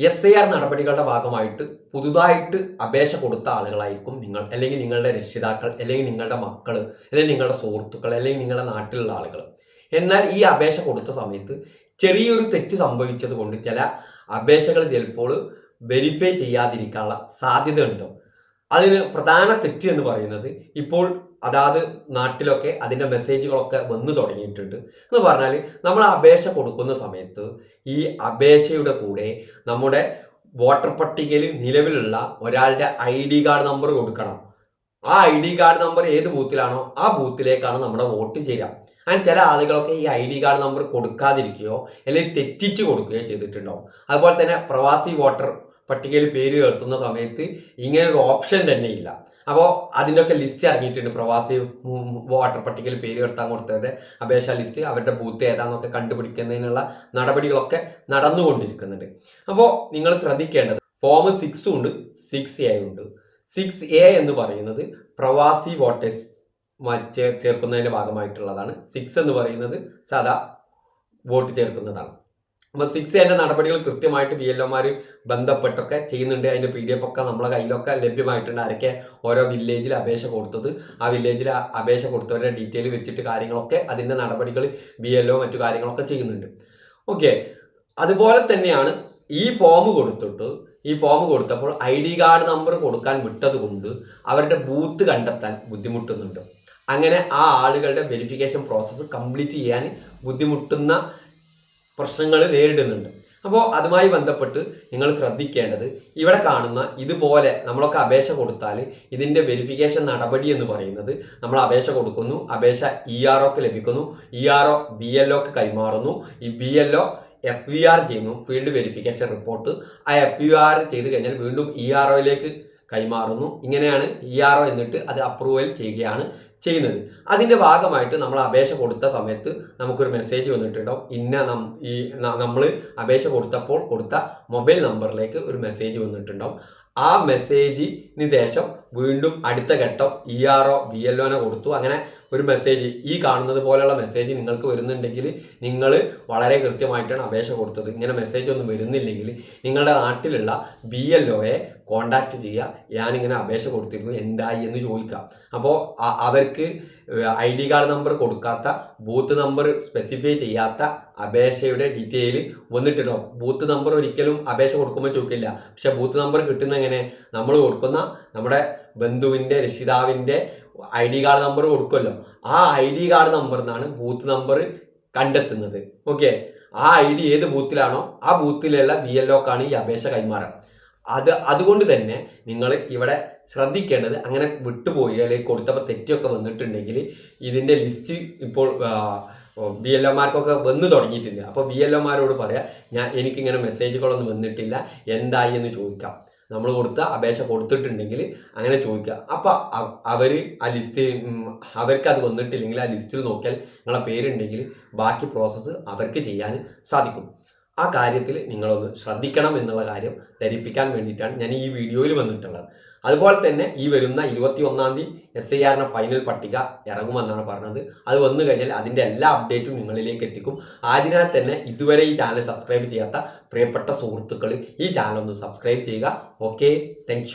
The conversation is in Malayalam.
എസ് ഐ ആർ നടപടികളുടെ ഭാഗമായിട്ട് പുതുതായിട്ട് അപേക്ഷ കൊടുത്ത ആളുകളായിരിക്കും നിങ്ങൾ അല്ലെങ്കിൽ നിങ്ങളുടെ രക്ഷിതാക്കൾ അല്ലെങ്കിൽ നിങ്ങളുടെ മക്കൾ അല്ലെങ്കിൽ നിങ്ങളുടെ സുഹൃത്തുക്കൾ അല്ലെങ്കിൽ നിങ്ങളുടെ നാട്ടിലുള്ള ആളുകൾ. എന്നാൽ ഈ അപേക്ഷ കൊടുത്ത സമയത്ത് ചെറിയൊരു തെറ്റ് സംഭവിച്ചത് കൊണ്ട് ചില അപേക്ഷകൾ ചിലപ്പോൾ വെരിഫൈ ചെയ്യാതിരിക്കാനുള്ള സാധ്യത ഉണ്ട് അതിന് പ്രധാന തെറ്റ് എന്ന് പറയുന്നത് ഇപ്പോൾ അതാത് നാട്ടിലൊക്കെ അതിന്റെ മെസ്സേജുകളൊക്കെ വന്നു തുടങ്ങിയിട്ടുണ്ട്. എന്ന് പറഞ്ഞാൽ നമ്മൾ അപേക്ഷ കൊടുക്കുന്ന സമയത്ത് ഈ അപേക്ഷയുടെ കൂടെ നമ്മുടെ വോട്ടർ പട്ടികയിൽ നിലവിലുള്ള ഒരാളുടെ ഐ ഡി കാർഡ് നമ്പർ കൊടുക്കണം. ആ ഐ ഡി കാർഡ് നമ്പർ ഏത് ബൂത്തിലാണോ ആ ബൂത്തിലേക്കാണ് നമ്മുടെ വോട്ട് ചെയ്യുക അങ്ങനെ ചില ആളുകളൊക്കെ ഈ ഐ ഡി കാർഡ് നമ്പർ കൊടുക്കാതിരിക്കുകയോ അല്ലെങ്കിൽ തെറ്റിച്ച് കൊടുക്കുകയോ ചെയ്തിട്ടുണ്ടാവും. അതുപോലെ തന്നെ പ്രവാസി വോട്ടർ പട്ടികയിൽ പേര് ചേർത്തുന്ന സമയത്ത് ഇങ്ങനെ ഒരു ഓപ്ഷൻ തന്നെ ഇല്ല. അപ്പോൾ അതിന്റെയൊക്കെ ലിസ്റ്റ് ഇറങ്ങിയിട്ടുണ്ട്. പ്രവാസി വാട്ടർ പട്ടികയിൽ പേര് ചേർത്താൻ കൊടുത്തവരുടെ അപേക്ഷാ ലിസ്റ്റ് അവരുടെ ബൂത്ത് ഏതാണെന്നൊക്കെ കണ്ടുപിടിക്കുന്നതിനുള്ള നടപടികളൊക്കെ നടന്നുകൊണ്ടിരിക്കുന്നുണ്ട്. അപ്പോൾ നിങ്ങൾ ശ്രദ്ധിക്കേണ്ടത് ഫോം സിക്സും ഉണ്ട് സിക്സ് എ ഉണ്ട്. സിക്സ് എ എന്ന് പറയുന്നത് പ്രവാസി വോട്ടേഴ്സ് ചേർക്കുന്നതിന്റെ ഭാഗമായിട്ടുള്ളതാണ്. സിക്സ് എന്ന് പറയുന്നത് സാധാ വോട്ട് ചേർക്കുന്നതാണ്. അപ്പോൾ സിക്സ് എന്റെ നടപടികൾ കൃത്യമായിട്ട് ബി എൽ ഒമാർ ബന്ധപ്പെട്ടൊക്കെ ചെയ്യുന്നുണ്ട്. അതിന്റെ പി ഡി എഫ് ഒക്കെ നമ്മളെ കയ്യിലൊക്കെ ലഭ്യമായിട്ടുണ്ട്. ആരൊക്കെ ഓരോ വില്ലേജിൽ അപേക്ഷ കൊടുത്തത് ആ വില്ലേജിൽ അപേക്ഷ കൊടുത്തവരുടെ ഡീറ്റെയിൽ വെച്ചിട്ട് കാര്യങ്ങളൊക്കെ അതിന്റെ നടപടികൾ ബി എൽ ഒ മറ്റു കാര്യങ്ങളൊക്കെ ചെയ്യുന്നുണ്ട്. ഓക്കെ അതുപോലെ തന്നെയാണ് ഈ ഫോം കൊടുത്തിട്ട് ഈ ഫോം കൊടുത്തപ്പോൾ ഐ ഡി കാർഡ് നമ്പർ കൊടുക്കാൻ വിട്ടത് കൊണ്ട് അവരുടെ ബൂത്ത് കണ്ടെത്താൻ ബുദ്ധിമുട്ടുന്നുണ്ട്. അങ്ങനെ ആ ആളുകളുടെ വെരിഫിക്കേഷൻ പ്രോസസ്സ് കംപ്ലീറ്റ് ചെയ്യാൻ ബുദ്ധിമുട്ടുന്ന പ്രശ്നങ്ങൾ നേരിടുന്നുണ്ട്. അപ്പോൾ അതുമായി ബന്ധപ്പെട്ട് നിങ്ങൾ ശ്രദ്ധിക്കേണ്ടത് ഇവിടെ കാണുന്ന ഇതുപോലെ നമ്മളൊക്കെ അപേക്ഷ കൊടുത്താൽ ഇതിന്റെ വെരിഫിക്കേഷൻ നടപടി എന്ന് പറയുന്നത് നമ്മൾ അപേക്ഷ കൊടുക്കുന്നു. അപേക്ഷ ഇ ആർ ഒക്ക് ലഭിക്കുന്നു. E R O B L ഒക്ക് കൈമാറുന്നു. ഈ B L O F V R ചെയ്യുന്നു. ഫീൽഡ് വെരിഫിക്കേഷൻ റിപ്പോർട്ട് ആ എഫ് വി ആർ ചെയ്ത് കഴിഞ്ഞാൽ വീണ്ടും ഇ ആർ ഒയിലേക്ക് കൈമാറുന്നു. ഇങ്ങനെയാണ് ഇ ആർ ഒ എന്നിട്ട് അത് അപ്രൂവൽ ചെയ്യുകയാണ്. ചെയ്യുന്നത്. അതിന്റെ ഭാഗമായിട്ട് നമ്മൾ അപേക്ഷ കൊടുത്ത സമയത്ത് നമുക്കൊരു മെസ്സേജ് വന്നിട്ടുണ്ടാവും. ഇന്ന നം ഈ നമ്മൾ അപേക്ഷ കൊടുത്തപ്പോൾ കൊടുത്ത മൊബൈൽ നമ്പറിലേക്ക് ഒരു മെസ്സേജ് വന്നിട്ടുണ്ടാവും. ആ മെസ്സേജിന് ശേഷം വീണ്ടും അടുത്ത ഘട്ടം E R O B L one കൊടുത്തു. അങ്ങനെ ഒരു മെസ്സേജ് ഈ കാണുന്നത് പോലെയുള്ള മെസ്സേജ് നിങ്ങൾക്ക് വരുന്നുണ്ടെങ്കിൽ നിങ്ങൾ വളരെ കൃത്യമായിട്ടാണ് അപേക്ഷ കൊടുത്തത്. ഇങ്ങനെ മെസ്സേജ് ഒന്നും വരുന്നില്ലെങ്കിൽ നിങ്ങളുടെ നാട്ടിലുള്ള ബി എൽ ഒയെ കോണ്ടാക്ട് ചെയ്യുക. ഞാനിങ്ങനെ അപേക്ഷ കൊടുത്തിരുന്നു. എന്തായി എന്ന് ചോദിക്കാം. അപ്പോൾ അവർക്ക് ഐ ഡി കാർഡ് നമ്പർ കൊടുക്കാത്ത ബൂത്ത് നമ്പർ സ്പെസിഫൈ ചെയ്യാത്ത അപേക്ഷയുടെ ഡീറ്റെയിൽ വന്നിട്ടുണ്ടോ ബൂത്ത് നമ്പർ ഒരിക്കലും അപേക്ഷ കൊടുക്കുമ്പോൾ ചോദിക്കില്ല. പക്ഷേ ബൂത്ത് നമ്പർ കിട്ടുന്ന എങ്ങനെ? നമ്മൾ കൊടുക്കുന്ന നമ്മുടെ ബന്ധുവിന്റെ രക്ഷിതാവിന്റെ ഐ ഡി കാർഡ് നമ്പർ കൊടുക്കുമല്ലോ. ആ ഐ ഡി കാർഡ് നമ്പർ എന്നാണ് ബൂത്ത് നമ്പർ കണ്ടെത്തുന്നത്. ഓക്കെ? ആ ഐ ഡി ഏത് ബൂത്തിലാണോ ആ ബൂത്തിലുള്ള ബി എൽ ഒക്കാണ് ഈ അപേക്ഷ കൈമാറുക അത് അതുകൊണ്ട് തന്നെ നിങ്ങൾ ഇവിടെ ശ്രദ്ധിക്കേണ്ടത് അങ്ങനെ വിട്ടുപോയി അല്ലെങ്കിൽ കൊടുത്തപ്പോൾ തെറ്റൊക്കെ വന്നിട്ടുണ്ടെങ്കിൽ ഇതിന്റെ ലിസ്റ്റ് ഇപ്പോൾ ബി എൽ ഒമാർക്കൊക്കെ വന്നു തുടങ്ങിയിട്ടുണ്ട്. അപ്പോൾ ബി എൽ ഒമാരോട് പറയാം ഞാൻ എനിക്കിങ്ങനെ മെസ്സേജുകളൊന്നും വന്നിട്ടില്ല. എന്തായി? എന്ന് ചോദിക്കാം. നമ്മൾ കൊടുത്ത അപേക്ഷ കൊടുത്തിട്ടുണ്ടെങ്കിൽ അങ്ങനെ ചോദിക്കുക അപ്പോൾ അവർ ആ ലിസ്റ്റ് അവർക്ക് അത് വന്നിട്ടില്ലെങ്കിൽ ആ ലിസ്റ്റിൽ നോക്കിയാൽ നിങ്ങളെ പേരുണ്ടെങ്കിൽ ബാക്കി പ്രോസസ്സ് അവർക്ക് ചെയ്യാൻ സാധിക്കും. ആ കാര്യത്തിൽ നിങ്ങളൊന്ന് ശ്രദ്ധിക്കണം എന്നുള്ള കാര്യം ധരിപ്പിക്കാൻ വേണ്ടിയിട്ടാണ് ഞാൻ ഈ വീഡിയോയിൽ വന്നിട്ടുള്ളത്. അതുപോലെ തന്നെ ഈ വരുന്ന ഇരുപത്തി ഒന്നാം തീയതി എസ് ഐ ആറിന്റെ ഫൈനൽ പട്ടിക ഇറങ്ങുമെന്നാണ് പറഞ്ഞത്. അത് വന്നു കഴിഞ്ഞാൽ അതിന്റെ എല്ലാ അപ്ഡേറ്റും നിങ്ങളിലേക്ക് എത്തിക്കും. അതിനാൽ തന്നെ ഇതുവരെ ഈ ചാനൽ സബ്സ്ക്രൈബ് ചെയ്യാത്ത പ്രിയപ്പെട്ട സുഹൃത്തുക്കൾ ഈ ചാനൽ ഒന്ന് സബ്സ്ക്രൈബ് ചെയ്യുക. Okay thank